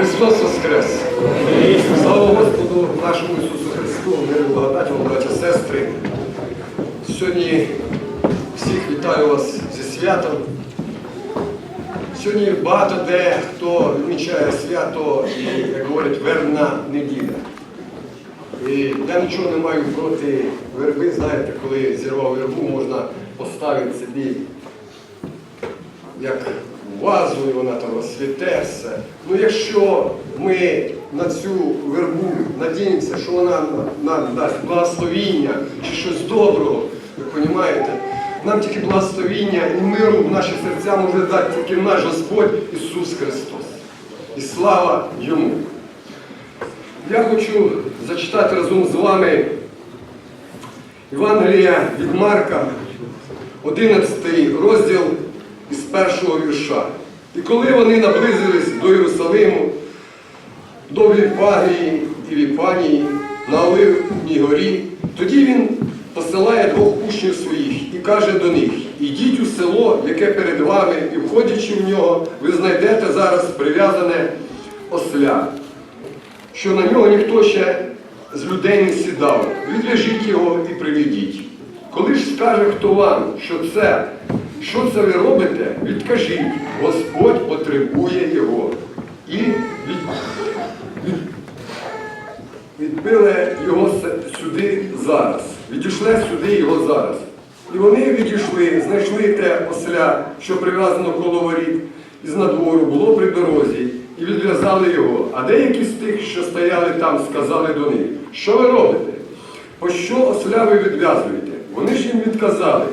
Христос Воскрес! Слава Господу нашому Ісусу Христу, миру і благодаті, вам, браття, сестри. Сьогодні всіх вітаю вас зі святом. Сьогодні багато де хто відмічає свято і, як говорять, вербна неділя. І я нічого не маю проти верби, знаєте, коли зірвав вербу, можна поставити собі як вазу, і вона там розцвіте все. Ну якщо ми на цю вербу надіємося, що вона нам дасть благословіння чи щось доброго, ви розумієте, нам тільки благословіння і миру в наші серця може дати тільки наш Господь Ісус Христос. І слава Йому. Я хочу зачитати разом з вами Євангелія від Марка, 11 розділ із першого вірша. І коли вони наблизились до Єрусалиму, до Вільпагії і Віпанії на Оливній горі, тоді він посилає двох учнів своїх і каже до них: ідіть у село, яке перед вами, і входячи в нього, ви знайдете зараз прив'язане осля, що на нього ніхто ще з людей не сідав. Відв'яжіть його і приведіть. Коли ж скаже хто вам, що це, що це ви робите, відкажіть, Господь потребує його. І від, від, відбили його сюди зараз. Відійшли сюди його зараз. І вони відійшли, знайшли те осля, що прив'язано коло воріт, із надвору, було при дорозі, і відв'язали його. А деякі з тих, що стояли там, сказали до них, що ви робите? Пощо осля ви відв'язуєте? Вони ж їм відказали,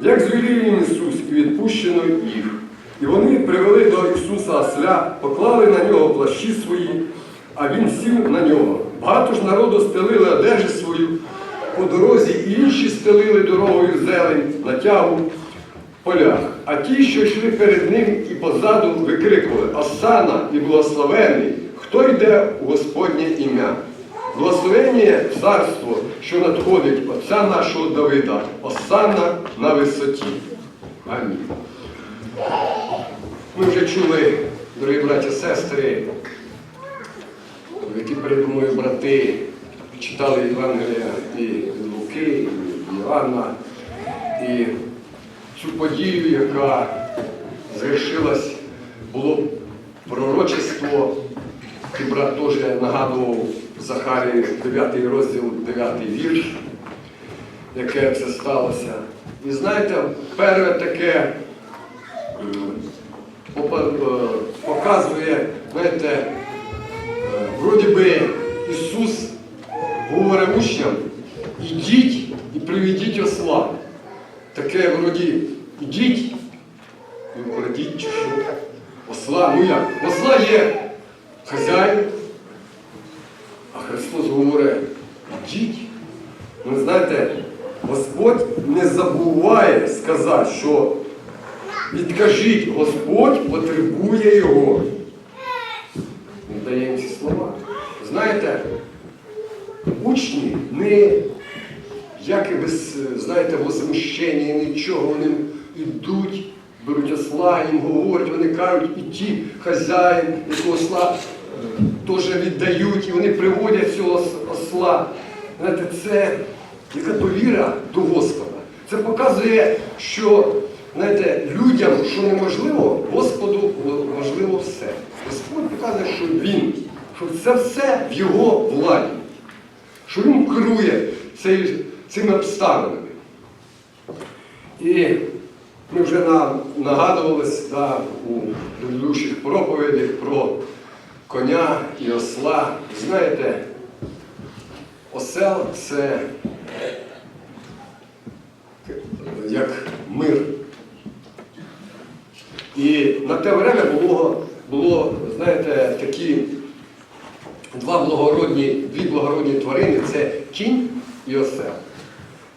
як їм Ісус, і відпущено їх. І вони привели до Ісуса осля, поклали на нього плащі свої, а він сів на нього. Багато ж народу стелили одежі свою по дорозі, і інші стелили дорогою зелень на тягу полях. А ті, що йшли перед ним і позаду, викрикували Осана і благословений, хто йде у Господнє ім'я. Благословення царство, що надходить Отця нашого Давида, Осана на висоті. Амінь. Ми вже чули, дорогі браті сестри, які передо мною брати читали Євангелія і Луки, і від і цю подію, яка звершилась, було пророчество, і брат теж нагадував Захарії 9 розділ, 9 вірш, яке це сталося. І знаєте, перше таке попа- е, показує, знаєте, е, вроді би Ісус говорить учням, ідіть і приведіть осла. Таке вроді, ідіть і украдіть чи що. Осла, ну як? Осла є хазяїн, а Христос говорить, ідіть. Ну знаєте, Господь не забуває сказати, що відкажіть, Господь потребує його. Він дає ці слова. Знаєте, учні не як і без, знаєте, возмущення, нічого, вони йдуть, беруть осла, їм говорять, вони кажуть, і ті хазяїн, якого осла теж віддають, і вони приводять цього осла. Знаєте, це яка довіра до Господа. Це показує, що знаєте, людям, що неможливо, Господу можливо все. Господь показує, що Він, що це все в його владі що він керує цими обставинами. І ми вже на- нагадувались да, у предыдущих проповідях про коня і осла. Знаєте, осел це як мир. І на те время було, було знаєте, такі два благородні, дві благородні тварини це кінь і осел.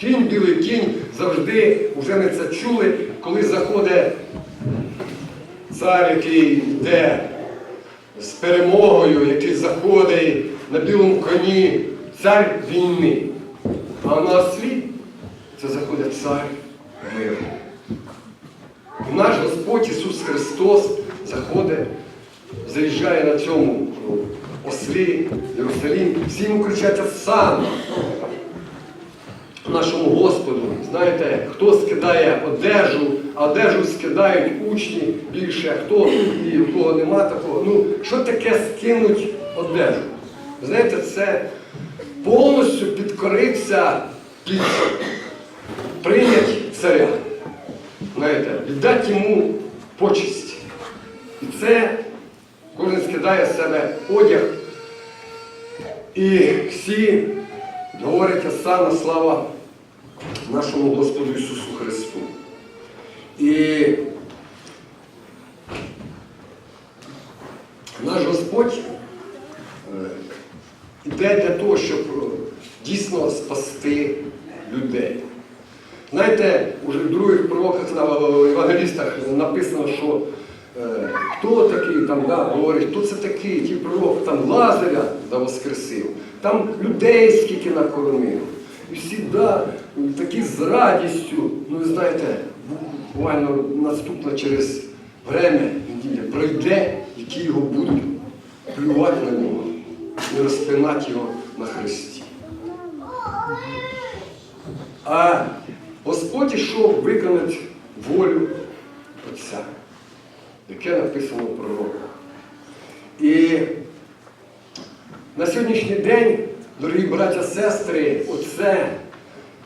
Кінь, білий кінь завжди, вже ми це чули, коли заходить цар, який йде з перемогою, який заходить на білому коні, цар війни. А на ослі це заходить цар миру. І наш Господь Ісус Христос заходить заїжджає на цьому ослі Єрусалім, всі йому кричать Осанна нашому Господу. Знаєте, хто скидає одежу, а одежу скидають учні більше, хто і у кого нема такого. Ну, що таке скинуть одежу? Знаєте, це повністю підкоритися під прийнять царя. Знаєте, віддати йому почесть. І це кожен скидає з себе одяг. І всі говорять Осана, слава нашому Господу Ісусу Христу. І наш Господь е, йде для того, щоб е, дійсно спасти людей. Знаєте, уже в других пророках, в евангелістах написано, що е, хто такий там, да, говорить, хто це такий, ті пророк, там Лазаря да, воскресив, там людей скільки накормив. І да, такі з радістю, ну ви знаєте, буквально наступно через время неділя пройде, які його будуть плювати на нього і розпинати його на хресті. А Господь ішов виконати волю Отця, яке написано в пророках. І на сьогоднішній день, дорогі браття сестри, оце,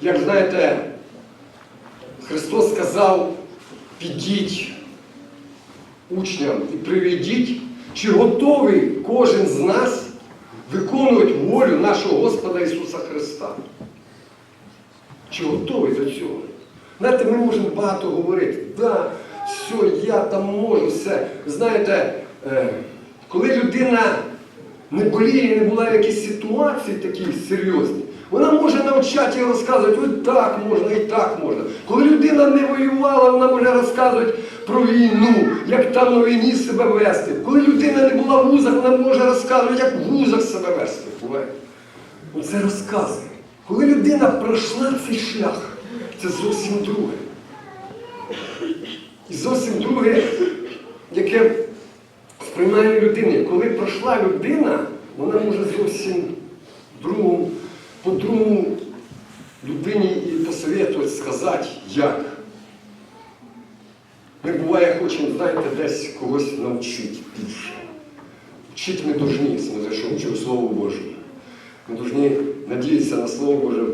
як знаєте, Христос сказав, підіть учням і приведіть, чи готовий кожен з нас виконувати волю нашого Господа Ісуса Христа. Чи готовий до цього? Знаєте, ми можемо багато говорити. Да, все, я там можу, все. Знаєте, е, коли людина не боліє, не була в якійсь ситуації такій серйозній, вона може навчати і розказувати, ось так можна і так можна. Коли людина не воювала, вона може розказувати про війну, як там на війні себе вести. Коли людина не була в вузах, вона може розказувати, як в вузах себе вести. Оце розказує. Коли людина пройшла цей шлях, це зовсім друге. І зовсім друге, яке сприймає людини. Коли пройшла людина, вона може зовсім другому, по-другому людині і посоветувати, сказати, як. Ми буває хочемо, знаєте, десь когось навчити більше. Вчити ми повинні, смотря що вчив Слово Боже. Ми повинні надіятися на Слово Боже.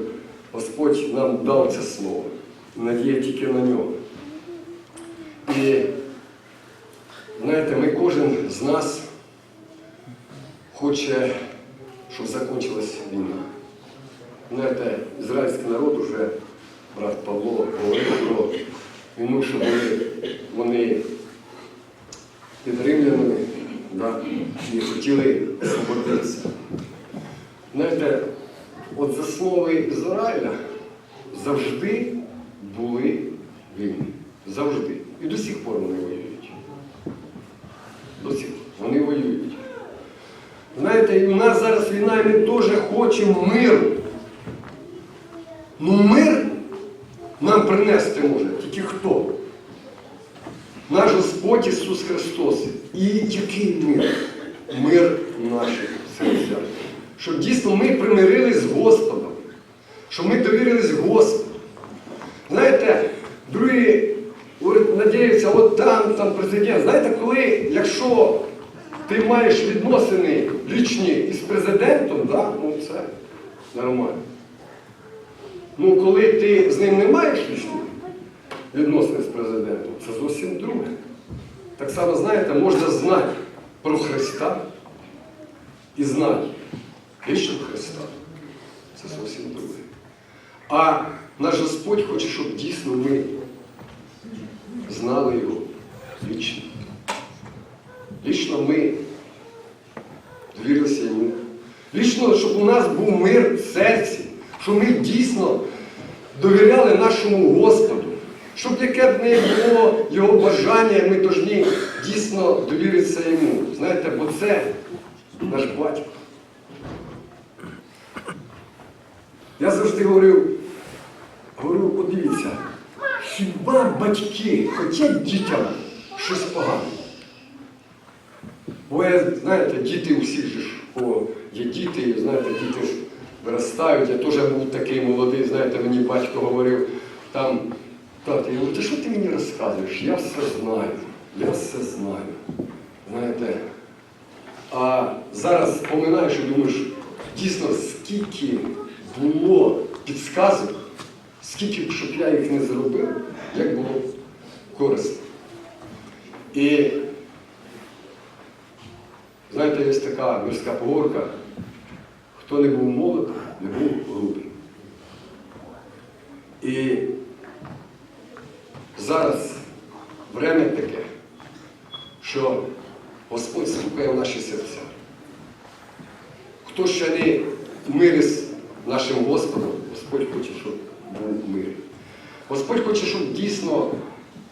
Господь нам дав це Слово. Надія тільки на нього. І знаєте, ми кожен з нас хоче, щоб закінчилась війна. Знаєте, ізраїльський народ уже, брат Павло, говорив про війну, що вони, під да, і хотіли освободитися. Знаєте, от заснови Ізраїля завжди були війни. Завжди. І до сих пор вони воюють. До сих пор вони воюють. Знаєте, і у нас зараз війна, і ми теж хочемо миру. Ну мир нам принести може тільки хто? Наш Господь Ісус Христос. І який мир? Мир наших серцях. Щоб дійсно ми примирились з Господом, щоб ми довірились Господу. Знаєте, другі надіються, от там, там президент. Знаєте, коли, якщо ти маєш відносини лічні із президентом, да, ну це нормально. Ну, коли ти з ним не маєш лічних відносини з президентом, це зовсім друге. Так само, знаєте, можна знати про Христа і знати лічно Христа. Це зовсім друге. А наш Господь хоче, щоб дійсно ми знали його лічно. Лічно ми довірилися йому. Лічно, щоб у нас був мир в серці, щоб ми дійсно довіряли нашому Господу. Щоб яке б не було його бажання, ми повинні дійсно довіритися йому. Знаєте, бо це наш батько. Я завжди говорив, говорю, подивіться, хіба батьки хочуть дітям щось погане? Буває, знаєте, діти у всіх же ж, о, є діти, знаєте, діти ж виростають. Я теж був такий молодий, знаєте, мені батько говорив, там, тато, ти що ти мені розказуєш? Я все знаю, я все знаю. Знаєте, а зараз споминаєш і думаєш, дійсно, скільки було підсказок, скільки б, щоб я їх не зробив, як було корисно. І знаєте, є така мирська поговорка, хто не був молод, не був грубий. І зараз время таке, що Господь стукає в наші серця. Хто ще не в мирі з нашим Господом, Господь хоче, щоб був в мирі. Господь хоче, щоб дійсно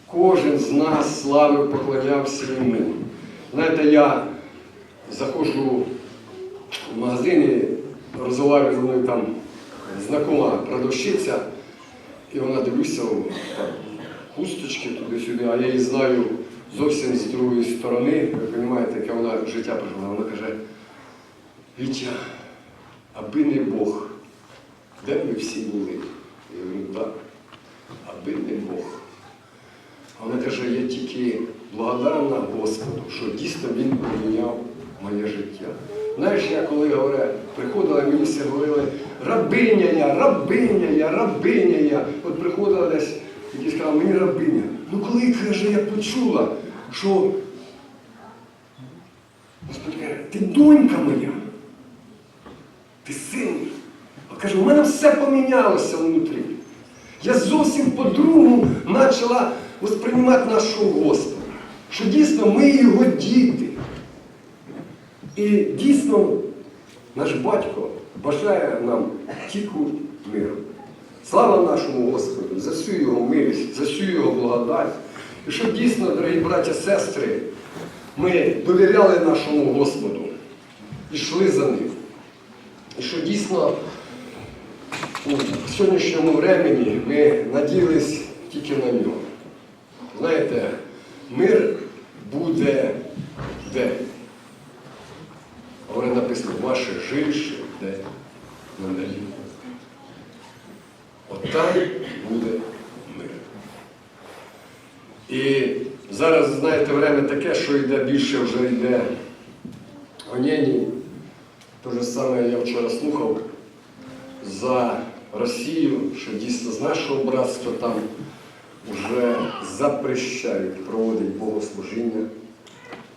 кожен з нас славив, поклонявся йому. Знаєте, я заходжу в магазин і розмовляю зі мною там знакома продавщиця, і вона дивлюся, там, хусточки туди-сюди, а я її знаю зовсім з другої сторони. Ви розумієте, яке вона життя прожила. Вона каже, Вітя, аби не Бог, де ми всі були? Я говорю, так, аби не Бог. А Вона каже, я тільки благодарна Господу, що дійсно Він поміняв моє життя. Знаєш, я коли говорю, приходила, мені всі говорили, рабиня я, рабиня я, рабиня я. От приходила десь і сказала, мені рабиня. Ну коли каже, я почула, що Господь каже, ти донька моя, ти син. А каже, у мене все помінялося внутрі. Я зовсім по-другому почала восприймати нашого Господа. Що дійсно ми його діти. І дійсно наш батько бажає нам тільки миру. Слава нашому Господу за всю його милість, за всю його благодать. І щоб дійсно, дорогі браття, сестри, ми довіряли нашому Господу, йшли за ним. І що дійсно у сьогоднішньому времені ми надіялись тільки на нього. Знаєте, мир буде де? Говорить написано, ваше жилище де на небі. От буде мир. І зараз, знаєте, время таке, що йде більше вже йде гонєній. Те ж саме я вчора слухав за Росію, що дійсно з нашого братства там вже запрещають проводити богослужіння,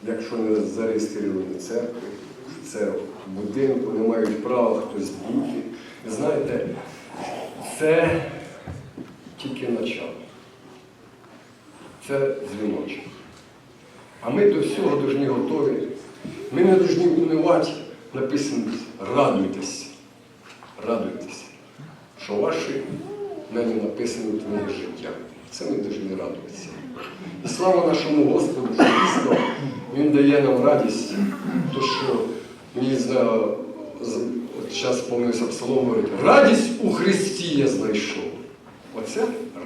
якщо не зареєстровані церкви, це в будинку, не мають права хтось бути. Знаєте, це тільки начало. Це дзвіночок. А ми до всього повинні готові. Ми не повинні унивати, написано, радуйтесь, радуйтесь, що ваші мене написані твоє життя. Це ми повинні радуватися. І слава нашому Господу, що дійсно Він дає нам радість, то що мені от зараз помилився псалом говорить, радість у Христі я знайшов. Оце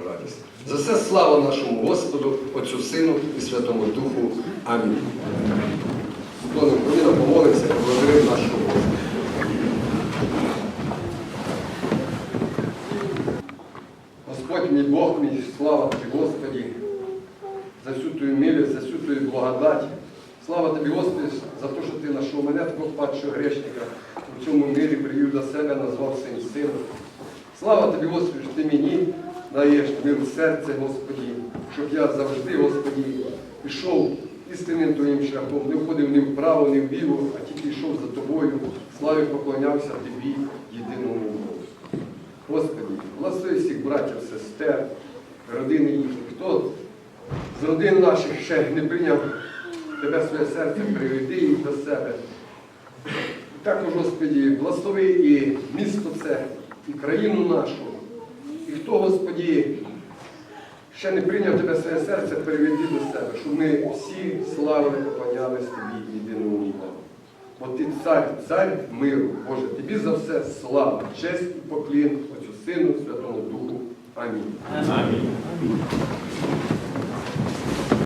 радість. За все слава нашому Господу, Отцю Сину і Святому Духу. Амінь. Хто не повинен помолитися, поблагодарив нашого Господа. Господь мій Бог мій, слава Тобі, Господі, за всю Твою милість, за всю Твою благодать. Слава Тобі, Господи, за те, що мене, такого падшого грешника, у цьому мирі привів до себе, назвав своїм сином. Слава Тобі, Господи, що Ти мені даєш мир серце, Господі, щоб я завжди, Господі, пішов істинним Твоїм шляхом, не входив ні вправо, ні вліво, а тільки йшов за Тобою, славі поклонявся Тобі, єдиному Богу. Господи, благослови всіх братів, сестер, родини їхніх. Хто з родин наших ще не прийняв тебе своє серце, приведи їх до себе. Також, Господі, благослови і місто це, і країну нашу. І хто, Господі, ще не прийняв тебе своє серце, переведи до себе, щоб ми всі славили, поклонялись тобі єдиному Богу. Бо ти цар, цар миру, Боже, тобі за все слава, честь і поклін Отцю Сину, Святому Духу. Амінь. Амінь.